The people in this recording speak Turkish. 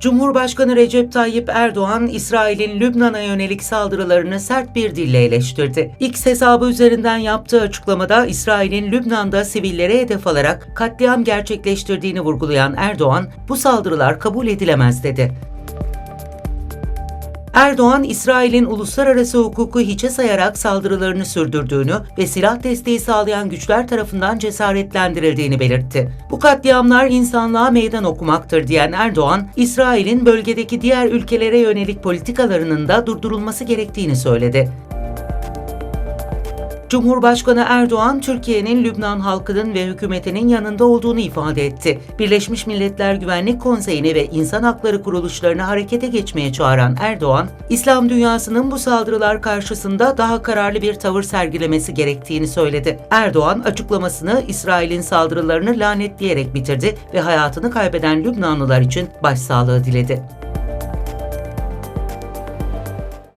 Cumhurbaşkanı Recep Tayyip Erdoğan, İsrail'in Lübnan'a yönelik saldırılarını sert bir dille eleştirdi. X hesabı üzerinden yaptığı açıklamada İsrail'in Lübnan'da sivillere hedef alarak katliam gerçekleştirdiğini vurgulayan Erdoğan, bu saldırılar kabul edilemez dedi. Erdoğan, İsrail'in uluslararası hukuku hiçe sayarak saldırılarını sürdürdüğünü ve silah desteği sağlayan güçler tarafından cesaretlendirildiğini belirtti. Bu katliamlar insanlığa meydan okumaktır diyen Erdoğan, İsrail'in bölgedeki diğer ülkelere yönelik politikalarının da durdurulması gerektiğini söyledi. Cumhurbaşkanı Erdoğan, Türkiye'nin Lübnan halkının ve hükümetinin yanında olduğunu ifade etti. Birleşmiş Milletler Güvenlik Konseyi'ni ve insan hakları kuruluşlarını harekete geçmeye çağıran Erdoğan, İslam dünyasının bu saldırılar karşısında daha kararlı bir tavır sergilemesi gerektiğini söyledi. Erdoğan açıklamasını İsrail'in saldırılarını lanetleyerek bitirdi ve hayatını kaybeden Lübnanlılar için başsağlığı diledi.